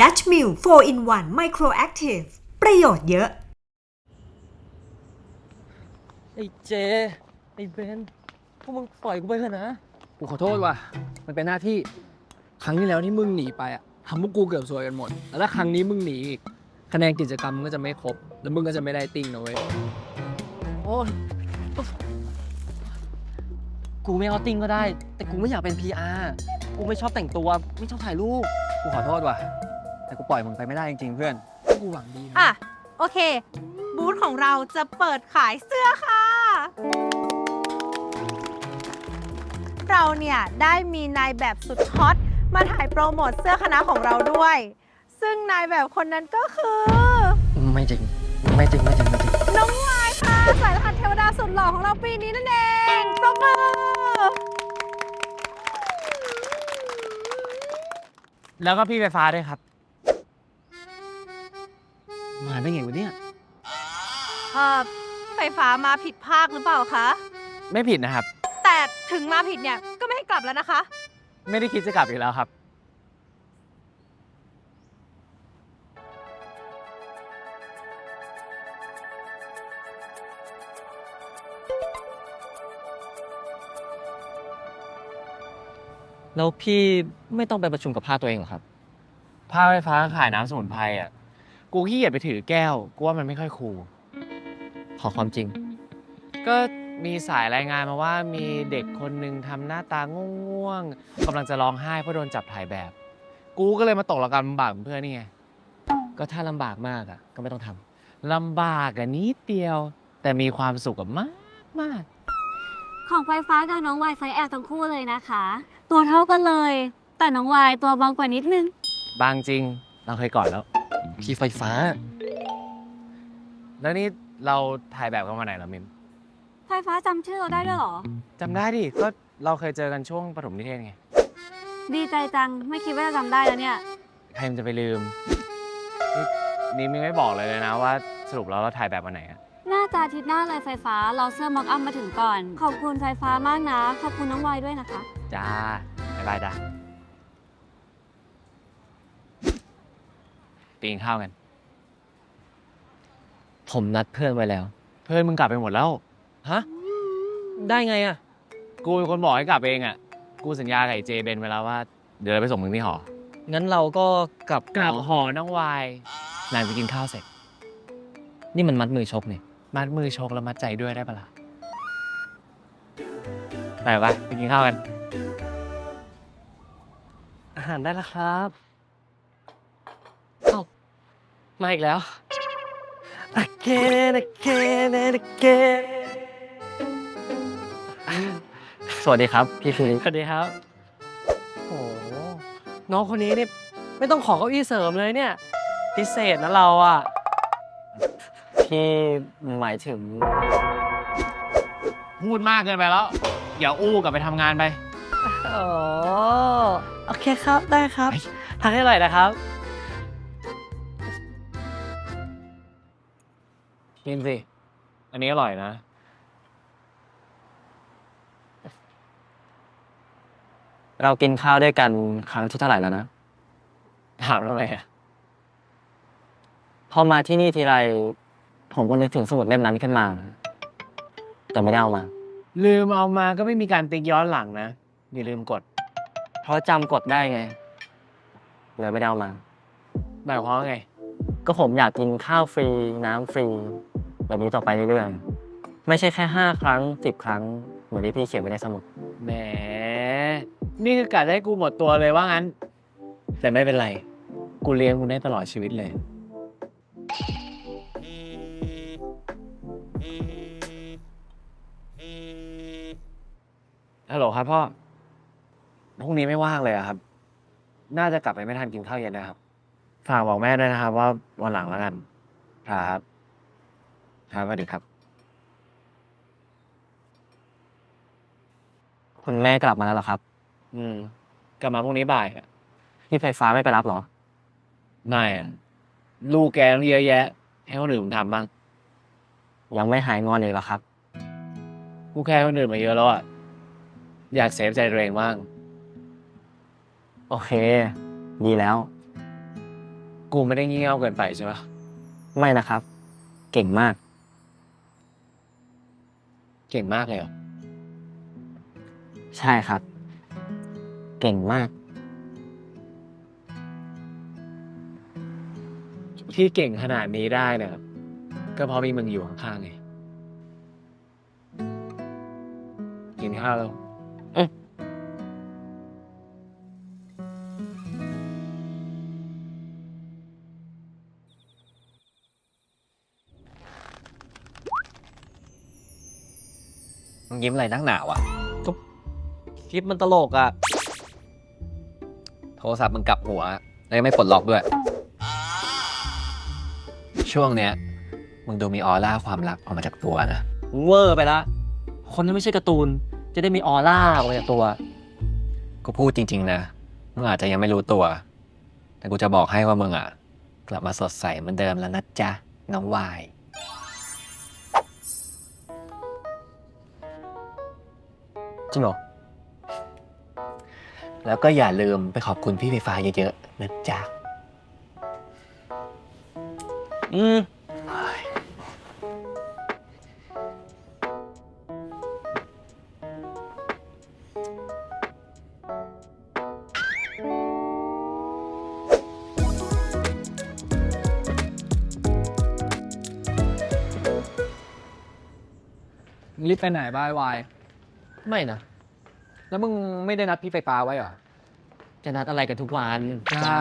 Dutch Mill 4 in 1 Micro Active ประโยชน์เยอะ ไอ้เจ ไอ้เบนพวกมึงปล่อยกูไปเถอะนะ กูขอโทษว่ะ มันเป็นหน้าที่ ครั้งที่แล้วที่มึงหนีไปอะทำพวกกูเกือบซวยกันหมด แล้วถ้าครั้งนี้มึงหนีอีก คะแนนกิจกรรมมึงก็จะไม่ครบ แล้วมึงก็จะไม่ได้ติ้งนะเว้ย โอ้ยกูไม่เอาติ้งก็ได้ แต่กูไม่อยากเป็น PR กูไม่ชอบแต่งตัว ไม่ชอบถ่ายรูป กูขอโทษว่ะ แต่กูปล่อยมึงไปไม่ได้จริงๆเพื่อนกูหวังดีนะอะ โอเค บูธของเราจะเปิดขายเสื้อค่ะ เราเนี่ยได้มีนายแบบสุดฮอตมาถ่ายโปรโมทเสื้อคณะของเราด้วย ซึ่งนายแบบคนนั้นก็คือ ไม่จริง ไม่จริงไม่จริงไม่จริงน้องวายค่ะ สายรหัสเทวดาสุดหล่อของเราปีนี้นั่นเองปรบมือ แล้วก็พี่ไฟฟ้าด้วยครับ มาได้ไงวะเนี่ย เอ่อไฟฟ้ามาผิดภาคหรือเปล่าคะ ไม่ผิดนะครับ แต่ถึงมาผิดเนี่ยก็ไม่ให้กลับแล้วนะคะ ไม่ได้คิดจะกลับอีกแล้วครับ แล้วพี่ไม่ต้องไปประชุมกับภาคตัวเองเหรอครับ ภาคไฟฟ้าขายน้ำสมุนไพรอะ กูขี้เกียจไปถือแก้ว กูว่ามันไม่ค่อยคูลขอความจริง ก็มีสายรายงานมาว่ามีเด็กคนหนึ่งทำหน้าตาง่วงๆกำลังจะร้องไห้เพราะโดนจับถ่ายแบบ กูก็เลยมาตกระกรรมลำบากเหมือนเพื่อนนี่ไง ก็ถ้าลำบากมากอะ ก็ไม่ต้องทำลำบากอะนิดเดียว แต่มีความสุขกับมากมากของไฟฟ้ากับน้องวายไซส์แอลทั้งคู่เลยนะคะ ตัวเท่ากันเลย แต่น้องวายตัวบางกว่านิดนึง บางจริง เราเคยก่อนแล้ว พี่ไฟฟ้า แล้วนี่เราถ่ายแบบกันมาไหนเหรอมิมไฟฟ้าจำชื่อเราได้ด้วยเหรอ จำได้ดิ ก็เราเคยเจอกันช่วงปฐมนิเทศไง ดีใจจัง ไม่คิดว่าจะจำได้แล้วเนี่ย ใครมันจะไปลืม นี่นี่มิมไม่บอกเลยเลยนะว่าสรุปแล้วเราถ่ายแบบวันไหนอะน่าจะอาทิตย์หน้าเลยไฟฟ้า เราเสื้อม็อกอัพมาถึงก่อน ขอบคุณไฟฟ้ามากนะ ขอบคุณน้องวายด้วยนะคะ จ้าบ๊ายบายจ้าไป กินข้าวกัน ผมนัดเพื่อนไว้แล้ว เพื่อนมึงกลับไปหมดแล้ว ฮะ ได้ไงอะ กูเป็นคนบอกให้กลับเองอะ กูสัญญากับไอ้เจเบนไว้แล้วว่า เดี๋ยวเราไปส่งมึงที่หอ งั้นเราก็กลับกลับหอน้องวายหลังจากกินข้าวเสร็จ นี่มันมัดมือชกนี่มัดมือชกแล้วมัดใจด้วยได้ปะล่ะ ไปไปไปกินข้าวกัน อาหารได้แล้วครับเอ้า มาอีกแล้ว again again and again สวัสดีครับ พี่ฟิลิปสวัสดีครับโอ้โหน้องคนนี้นี่ไม่ต้องขอเก้าอี้เสริมเลยเนี่ย พิเศษนะเราอะ พี่หมายถึง พูดมากเกินไปแล้ว อย่าอู้กลับไปทำงานไปอ๋อโอเคครับได้ครับ ทานให้อร่อยนะครับ กินสิ อันนี้อร่อยนะ เรากินข้าวด้วยกันครั้งที่เท่าไหร่แล้วนะ ถามทำไมอะพอมาที่นี่ทีไร ผมก็นึกถึงสมุดเล่มนั้นขึ้นมา แต่ไม่ได้เอามา ลืมเอามาก็ไม่มีการติ๊กย้อนหลังนะ อย่าลืมกด เพราะจำกดได้ไงเลยไม่ได้เอามา หมายความว่าไง ก็ผมอยากกินข้าวฟรี น้ำฟรี แบบนี้ต่อไปเรื่อยๆ ไม่ใช่แค่ห้าครั้งสิบครั้ง เหมือนที่พี่เขียนไว้ในสมุด แหม นี่คือกะจะให้กูหมดตัวเลยว่างั้น แต่ไม่เป็นไร กูเลี้ยงกูได้ตลอดชีวิตเลย ฮัลโหลครับพ่อ พรุ่งนี้ไม่ว่างเลยอะครับ น่าจะกลับไปไม่ทันกินข้าวเย็นนะครับ ฝากบอกแม่ด้วยนะครับว่าวันหลังแล้วกัน ครับ ครับสวัสดีครับ คุณแม่กลับมาแล้วเหรอครับ อืม กลับมาพรุ่งนี้บ่ายอะพี่ไฟฟ้าไม่ไปรับเหรอ ไม่อะลูกแกต้องเยอะแยะ ให้คนอื่นผมทำบ้างยังไม่หายงอนเลยเหรอครับ กูแค่คนอื่นมาเยอะแล้วอะ อยากเซฟใจตัวเองบ้าง โอเค ดีแล้ว กูไม่ได้งี่เง่าเกินไปใช่ปะไม่นะครับ เก่งมากเก่งมากเลยเหรอ ใช่ครับ เก่งมาก ที่เก่งขนาดนี้ได้เนี่ยก็เพราะมีมึงอยู่ข้างๆไงกินข้าวแล้ว ยิ้มอะไรนักหนาวะคลิปมันตลกอะ โทรศัพท์มึงกลับหัวแล้วยังไม่ปลดล็อกด้วย ช่วงเนี้ยมึงดูมีออร่าความรักออกมาจากตัวนะ เวอร์ไปละ คนที่ไม่ใช่การ์ตูน จะได้มีออร่าออกมาจากตัว กูพูดจริง ๆ นะมึงอาจจะยังไม่รู้ตัว แต่กูจะบอกให้ว่ามึงอะ กลับมาสดใสเหมือนเดิมแล้วนะจ๊ะน้องวาย เหรอ แล้วก็อย่าลืมไปขอบคุณพี่ไฟฟ้าเยอะๆนะจ๊ะ อืมมึงรีบไปไหนบ้ายวาย ไม่นะ แล้วมึงไม่ได้นัดพี่ไฟฟ้าไว้เหรอ จะนัดอะไรกันทุกวันจ้า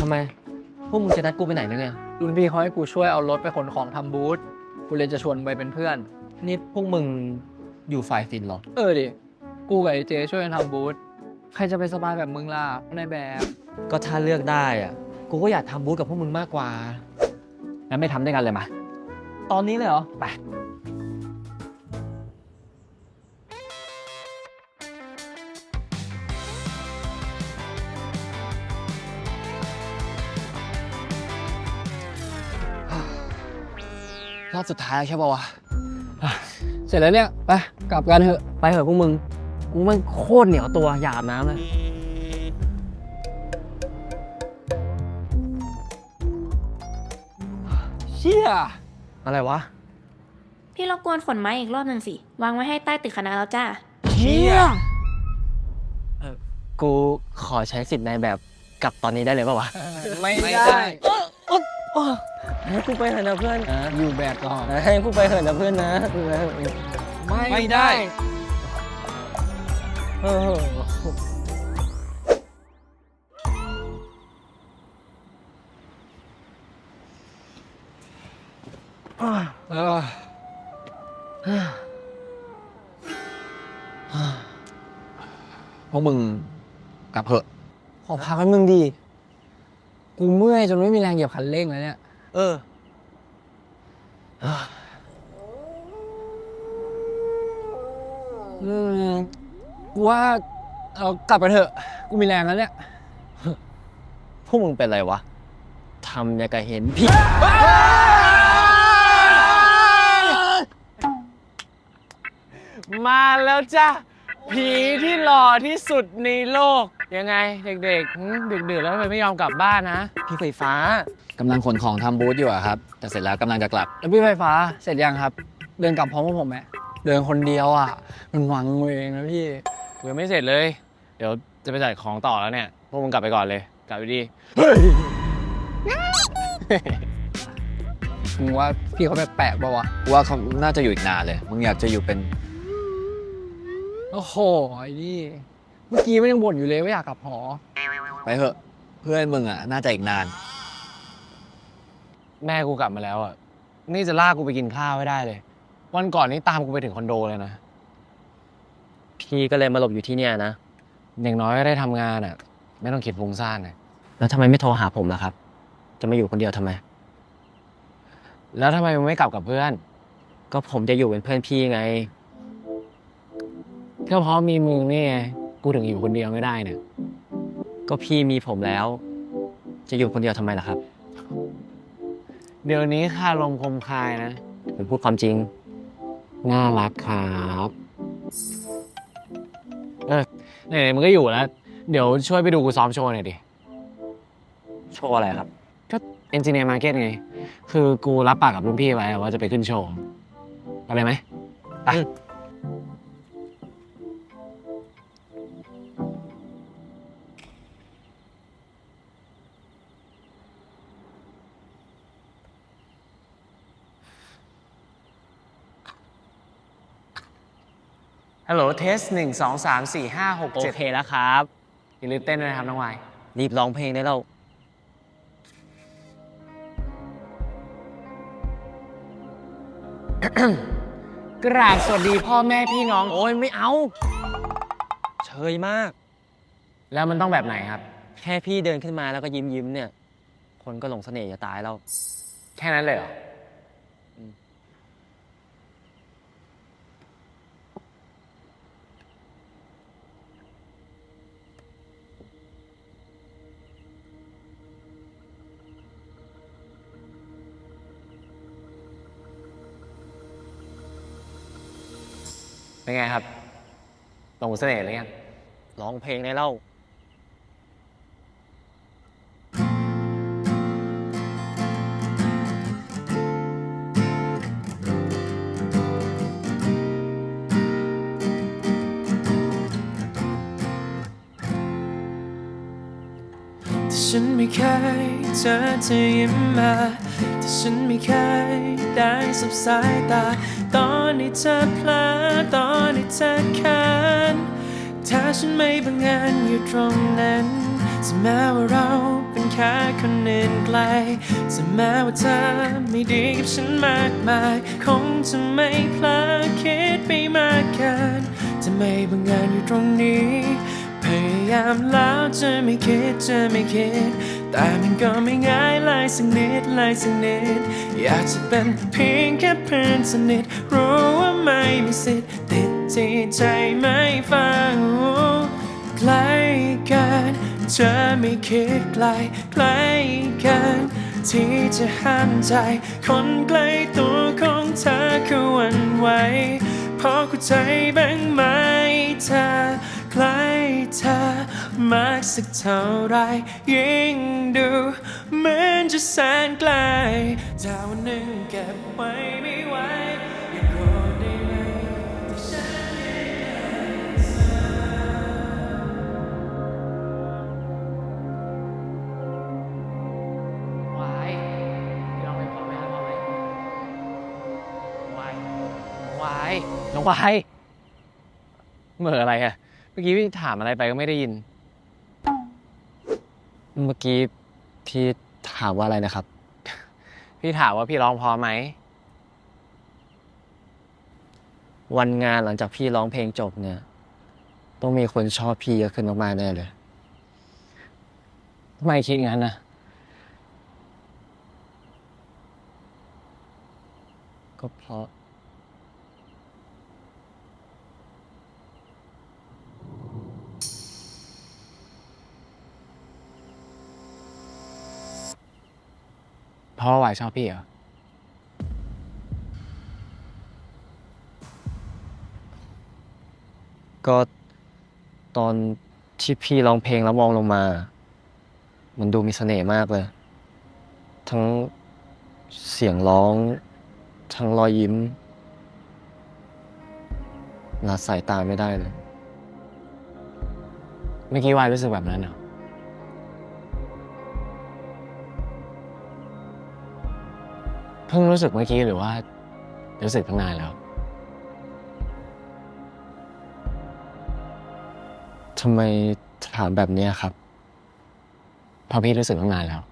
ทำไม พวกมึงจะนัดกูไปไหนเนี่ย รุ่นพี่เขาให้กูช่วยเอารถไปขนของทำบูธกูเลยจะชวนไปเป็นเพื่อน นี่พวกมึงอยู่ฝ่ายสินเหรอ เออดิ กูกับไอเจช่วยกันทำบูธใครจะไปสบายแบบมึงล่ะในแบบ ก็ถ้าเลือกได้อะ กูก็อยากทำบูธกับพวกมึงมากกว่า งั้นไม่ทำด้วยกันเลยมา ตอนนี้เลยเหรอ ไป อบสุดท้ายแล้วใช่ป่าวะ เสร็จแล้วเนี่ย ไป กลับกันเถอะ ไปเถอะพวกมึงกูมันโคตรเหนียวตัวอยากอาบน้ำเลยเชี่ยอะไรวะ พี่รบกวนขนไม้อีกรอบหนึ่งสิ วางไว้ให้ใต้ตึกคณะแล้วจ้า เชี่ยเออกูขอใช้สิทธิ์ในแบบกลับตอนนี้ได้เลยป่าวะ ไม่ได้ ให้กูไปเถอะนะเพื่อนอยู่แบกก่อน ให้กูไปเถอะนะเพื่อนนะไม่ได้ เออเออพวกมึงกลับเถอะ ขอพักแป๊บนึงดี กูเมื่อยจนไม่มีแรงเหยียบคันเร่งแล้วเนี่ย เอออืมกูว่าเรากลับไปเถอะ กูมีแรงแล้วเนี่ย พวกมึงเป็นไรวะ ทำย่างกับเห็นผีมาแล้วจ้ะ ผีที่หล่อที่สุดในโลก ยังไงเด็กๆหึดึกๆแล้วทำไมไม่ยอมกลับบ้านนะพี่ไฟฟ้ากำลังขนของทำบูธอยู่อะครับ แต่เสร็จแล้วกำลังจะกลับ แล้วพี่ไฟฟ้าเสร็จยังครับ เดินกลับพร้อมกับผมไหมเดินคนเดียวอะ มันวังเวงนะพี่กูยังไม่เสร็จเลย เดี๋ยวจะไปจัดของต่อแล้วเนี่ย พวกมึงกลับไปก่อนเลย กลับไปดีมึงว่าพี่เขาแปลกๆป่าวะ ว่าเขาน่าจะอยู่อีกนานเลย มึงอยากจะอยู่เป็น โอ้โหไอ้นี่ เมื่อกี้ไม่ยังบ่นอยู่เลยว่าอยากกลับหอ ไปเถอะ เพื่อนมึงอะ น่าจะอีกนาน แม่กูกลับมาแล้วอะ นี่จะลากกูไปกินข้าวให้ได้เลย วันก่อนนี้ตามกูไปถึงคอนโดเลยนะ พี่ก็เลยมาหลบอยู่ที่เนี่ยนะ อย่างน้อยก็ได้ทำงานอะ ไม่ต้องคิดฟุ้งซ่านนะแล้วทำไมไม่โทรหาผมล่ะครับ จะมาอยู่คนเดียวทำไม แล้วทำไมมึงไม่กลับกับเพื่อน ก็ผมจะอยู่เป็นเพื่อนพี่ไง ก็เพราะมีมึงนี่ไงกูถึงอยู่คนเดียวไม่ได้เนี่ย ก็พี่มีผมแล้ว จะอยู่คนเดียวทำไมล่ะครับเดี๋ยวนี้ค่าลมคมคายนะ ผมพูดความจริง น่ารักครับเออไหนๆมึงก็อยู่แล้ว เดี๋ยวช่วยไปดูกูซ้อมโชว์หน่อยดิ โชว์อะไรครับ ก็เอนจิเนียร์มาร์เก็ตไง คือกูรับปากกับรุ่นพี่ไว้ว่าจะไปขึ้นโชว์ไปเลยไหมไป ฮัลโหลเทสหนึ่งสองสามสี่ห้าหกโอเจ็ดเคแล้วครับ อย่าลืมเต้นด้วยนะครับน้องวายรีบร้องเพลงได้แล้ว กราบสวัสดีพ่อแม่พี่น้อง โอ้ยไม่เอา เชยมาก แล้วมันต้องแบบไหนครับ แค่พี่เดินขึ้นมาแล้วก็ยิ้มยิ้มๆเนี่ย คนก็หลงเสน่ห์จะตายแล้ว แค่นั้นเลยเหรออ เป็นไงครับหลงเสน่ห์หรือยังร้องเพลงได้แล้วแต่ฉันไม่เคยเจอเธอยิ้มมา แต่ฉันไม่เคยได้สบสายตา ตอนที่เธอเพลอตอนที่ เธอเขินถ้าฉันไม่บังเอิญอยู่ตรงนั้นถึงแม้ว่าเราเป็นแค่คนอื่นไกลถึงแม้ว่าเธอไม่ดีกับฉันมากมาย คงจะไม่พลอคิดไปมากเกินจะไม่บังเอิญอยู่ตรงนี้ พยายามแล้วจะไม่คิดจะไม่คิด แต่มันก็ไม่ง่ายเลยสักนิดเลยสักนิด อยากจะเป็นเพียงแค่เพื่อนสนิท รู้ว่าไม่มีสิทธิ์ติด ที่ใจไม่ฟังใกล้กันเธอไม่คิดไกลใกล้กันที่จะห้ามใจ คนใกล้ตัวของเธอคือวันไหวพอเข้าใจบ้างไหมเธอใกล้เธอมากสักเท่าไร ยิ่งดูเหมือนจะแสนไกลถ้าวันหนึ่งเก็บไว้ไม่ไหว น้องวายเหมื่ออะไรอะเมื่อกี้พี่ถามอะไรไปก็ไม่ได้ยิน เมื่อกี้พี่ถามว่าอะไรนะครับ พี่ถามว่าพี่ร้องพอไหม วันงานหลังจากพี่ร้องเพลงจบเนี่ย ต้องมีคนชอบพี่เยอะขึ้นมากๆแน่เลยทำไมคิดงั้นนะก็เพราะ ราะว่าวายชอบพี่เหรอ ก็ตอนที่พี่ร้องเพลงแล้วมองลงมา มันดูมีเสน่ห์มากเลย ทั้งเสียงร้อง ทั้งรอยยิ้มละสายตาไม่ได้เลย เมื่อกี้วายรู้สึกแบบนั้นเหรอ พิ่งรู้สึกเมื่อกี้หรือว่า รู้สึกตั้งนานแล้วทำไมถามแบบนี้ครับเพราะพี่รู้สึกตั้งนานแล้ว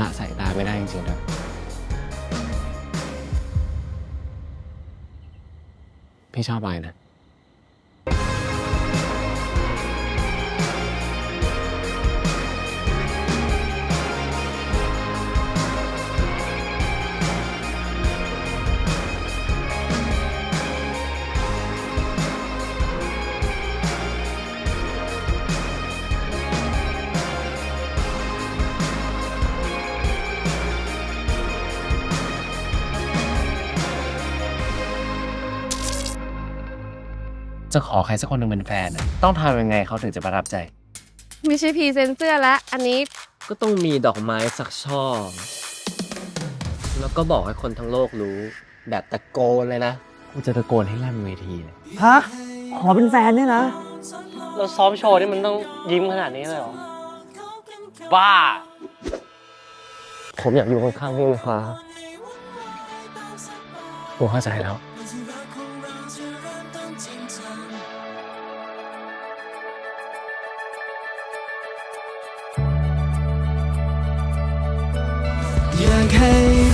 ละสายตาไม่ได้จริงๆด้วย พี่ชอบไรนะ จะขอใครสักคนหนึ่งเป็นแฟนอะต้องทำยังไงเขาถึงจะประทับใจ ไม่ใช่พรีเซนเซอร์แล้วอันนี้ก็ต้องมีดอกไม้สักช่อ แล้วก็บอกให้คนทั้งโลกรู้ แบบตะโกนเลยนะ กูจะตะโกนให้ลั่นเวทีเลยฮะ ขอเป็นแฟนเนี่ยนะ เราซ้อมโชว์นี่มันต้องยิ้มขนาดนี้เลยเหรอ บ้า ผมอยากอยู่ข้างๆพี่ไฟฟ้ากูเข้าใจแล้ว 若曦。